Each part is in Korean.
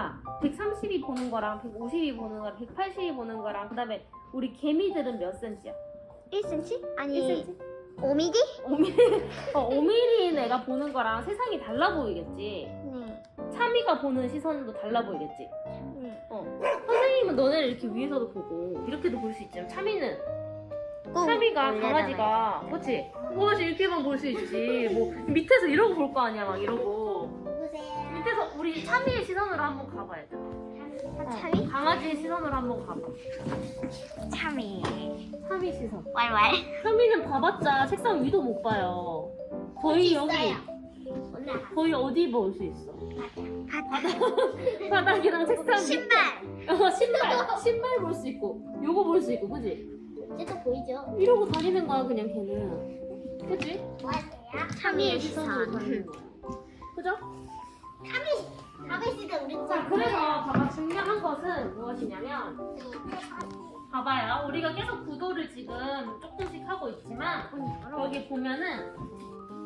우리가 130이 보는 거랑 150이 보는 거랑 180이 보는 거랑 그다음에 우리 개미들은 몇 센치야? 1cm? 아니 1cm? 5mm? 5mm, 어, 5mm인 애가 보는 거랑 세상이 달라 보이겠지. 네. 참이가 보는 시선도 달라 보이겠지. 네. 어. 선생님은 너네를 이렇게 위에서도 보고 이렇게도 볼 수 있지만 참이는 꼭 참이가 올려놔요. 강아지가 그렇지? 그것이 이렇게만 볼 수 있지. 뭐 밑에서 이러고 볼 거 아니야 막 이러고. 보세요. 밑에서 우리 참이의 시선으로 한번 가봐야죠. 참이? 강아지의 시선으로 한번 가봐. 참이. 참이 시선. 왈왈. 참이는 봐봤자 책상 위도 못 봐요. 거의 여기 오늘 거의 어디 볼 수 있어? 바닥. 바닥이랑 책상 밑에. 신발. 어, 신발 신발 볼 수 있고 요거 볼 수 있고 그지? 이제도 보이죠? 이러고 다니는 거야 그냥 걔는 그지? 뭐하세요? 참이의 시선으로 시선. 그죠? 참이 시선 우리 자 그래서 봐봐 중요한 것은 무엇이냐면 봐봐요. 우리가 계속 구도를 지금 조금씩 하고 있지만 여기 보면은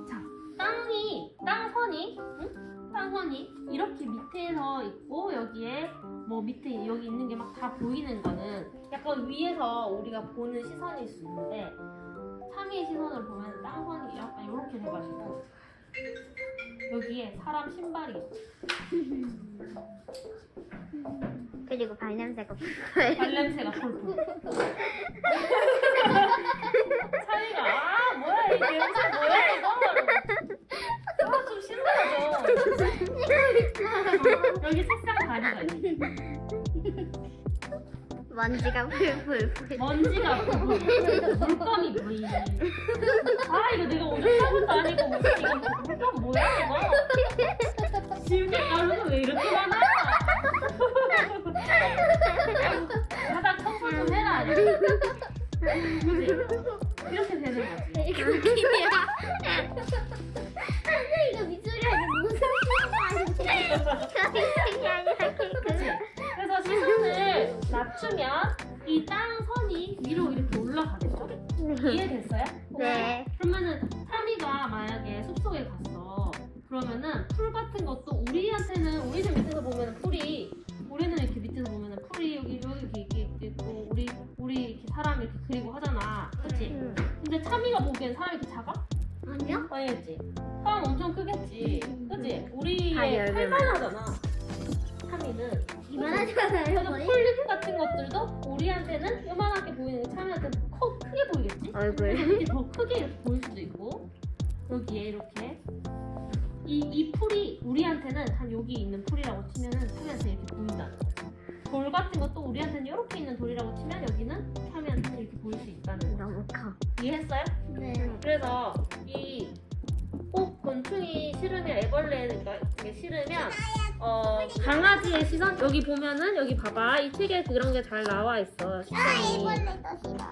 자 땅이 땅선이 응? 땅선이 이렇게 밑에서 있고 여기에 뭐 밑에 여기 있는 게 막 다 보이는 거는 약간 위에서 우리가 보는 시선일 수 있는데 참이의 시선을 보면 땅선이 약간 이렇게 돼가지고 여기에 사람 신발이 있어. 그리고 발냄새가 발냄새가 폴폴 차이가 아 뭐야 이 냄새 뭐야 이거? 아, 좀 싫어져 여기 색상 다리가 먼지가 풀풀풀. 먼지가 물감이 보이네 아 이거 내가 오줌싸고도 아니고 무슨 이거 이렇게 되는 거지 이거 웃기냐? 이거 미소리 아니 무슨 소리야? 그게 아니라 그치? 케이크. 그래서 시선을 낮추면 이 땅선이 위로 이렇게 올라가겠죠? 이해됐어요? 네. 그러면은 사미가 만약에 숲속에 갔어. 그러면은 풀 같은 것도 우리한테는 우리는 밑에 사람 이렇게 그리고 하잖아. 그렇지? 응. 근데 참이가 보기엔 사람이 이렇게 작아? 아니요? 아니겠지. 사람 엄청 크겠지. 그치? 우리의 얼굴만. 팔만 하잖아. 참이는. 이만하잖아요. 그래서 거의. 폴립 같은 것들도 우리한테는 요만하게 보이는 게 참이한테 커, 크게 보이겠지? 얼굴. 이렇게 더 크게 이렇게 보일 수도 있고 여기에 이렇게 이, 이 풀이 우리한테는 한 여기 있는 풀이라고 돌 같은 것도 우리한테는 이렇게 있는 돌이라고 치면 여기는 참이한테 이렇게 보일 수 있다는 거. 너무 커. 이해했어요? 네. 그래서 이 꼭 곤충이 싫으면 애벌레가 이게 싫으면 어 강아지의 시선 여기 보면은 여기 봐봐 이 책에 그런 게 잘 나와 있어 시선이 이벌레도 싫어.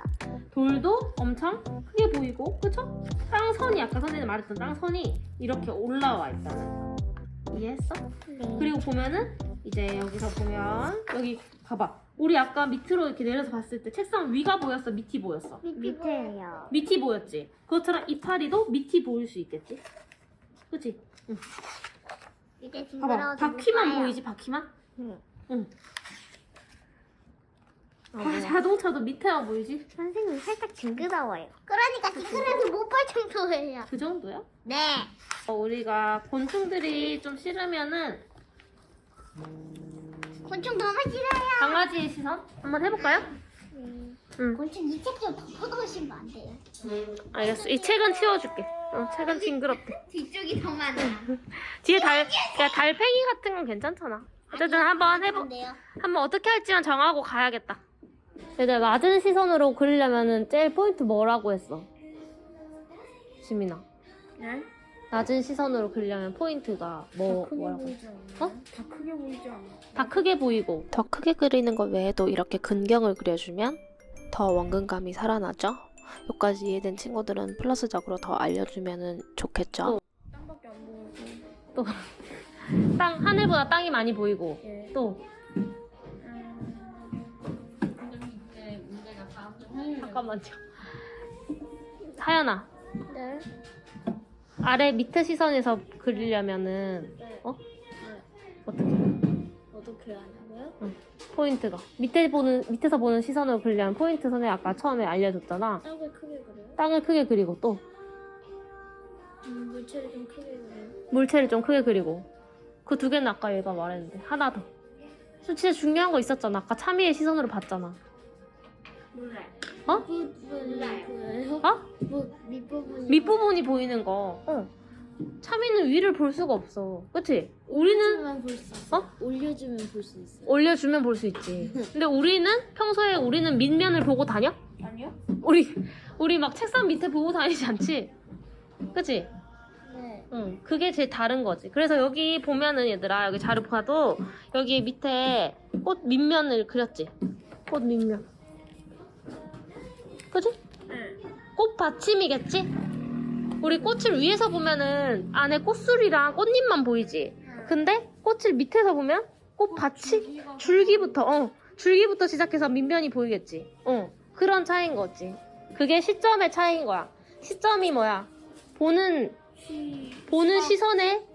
돌도 엄청 크게 보이고 그쵸? 땅선이 아까 선생님 말했던 땅선이 이렇게 올라와 있다는 거 이해했어? 네. 그리고 보면은 이제 여기서 보면 여기 봐봐 우리 아까 밑으로 이렇게 내려서 봤을 때 책상 위가 보였어 밑이 보였어 밑에요. 밑이 보였지 그것처럼 이파리도 밑이 보일 수 있겠지 그치? 이제 봐봐 바퀴만. 보이지 바퀴만? 응. 응 어, 아, 뭐야. 자동차도 밑에만 보이지? 선생님 살짝 징그러워요. 그러니까 징그러서 못볼 정도예요. 그 정도야? 네. 어, 우리가 곤충들이 좀 싫으면은 곤충 너무 싫어요. 강아지의 시선 한번 해볼까요? 응. 곤충 이책좀 덮어놓으시면 안 돼요. 알겠어. 이 책은 치워줄게. 어, 책은 징그럽대. 뒤쪽이 더 많아요. 뒤에 달, 야, 달팽이 같은 건 괜찮잖아. 어쨌든 한번 해보, 돼요. 한번 어떻게 할지만 정하고 가야겠다. 얘들 낮은 시선으로 그리려면은 제일 포인트 뭐라고 했어? 지민아. 네? 낮은 시선으로 그리려면 포인트가 뭐, 뭐라고? 어? 다 크게 보이지 않아? 다 크게 보이고. 더 크게 그리는 것 외에도 이렇게 근경을 그려주면 더 원근감이 살아나죠? 여기까지 이해된 친구들은 플러스적으로 더 알려주면 좋겠죠? 땅밖에 안 보여서. 땅, 하늘보다 땅이 많이 보이고. 예. 또. 음. 잠깐만요. 하연아, 네. 아래 밑에 시선에서 그리려면은, 네. 어? 네. 어떻게? 어떻게 하냐고요? 포인트가 밑에 보는 밑에서 보는 시선으로 그리려면 포인트 선에 아까 처음에 알려줬잖아. 땅을 크게 그려요? 땅을 크게 그리고 또 음, 물체를 좀 크게 그려요? 물체를 좀 크게 그리고 그 두 개는 아까 얘가 말했는데 하나 더. 저 진짜 중요한 거 있었잖아. 아까 참이의 시선으로 봤잖아. 몰라요. 어? 어? 뭐, 밑부분이 밑부분이 보이는 거. 어. 참이는 위를 볼 수가 없어. 그치? 우리는 올려주면 볼 수 있어. 어? 올려주면 볼 수 있어요. 올려주면 볼 수 있지. 근데 우리는 평소에 우리는 밑면을 보고 다녀? 아니요? 우리 우리 막 책상 밑에 보고 다니지 않지? 그치? 네. 응, 그게 제일 다른 거지. 그래서 여기 보면은 얘들아, 여기 자료 봐도 여기 밑에 꽃 밑면을 그렸지. 꽃 밑면. 그지? 네. 꽃 받침이겠지? 우리 꽃을 위에서 보면은 안에 꽃술이랑 꽃잎만 보이지. 근데 꽃을 밑에서 보면 꽃 받침, 줄기부터, 어, 줄기부터 시작해서 밑면이 보이겠지. 어, 그런 차이인 거지. 그게 시점의 차이인 거야. 시점이 뭐야? 보는 보는 시선의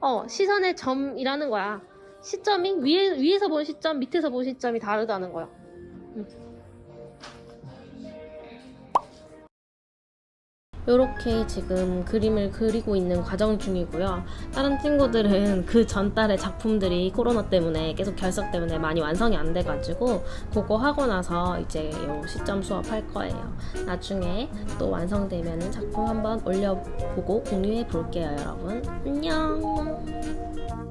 어 시선의 점이라는 거야. 시점이 위에 위에서 본 시점, 밑에서 본 시점이 다르다는 거야. 이렇게 지금 그림을 그리고 있는 과정 중이고요. 다른 친구들은 그 전달의 작품들이 코로나 때문에 계속 결석 때문에 많이 완성이 안 돼가지고 그거 하고 나서 이제 요 시점 수업할 거예요. 나중에 또 완성되면 작품 한번 올려보고 공유해 볼게요, 여러분. 안녕.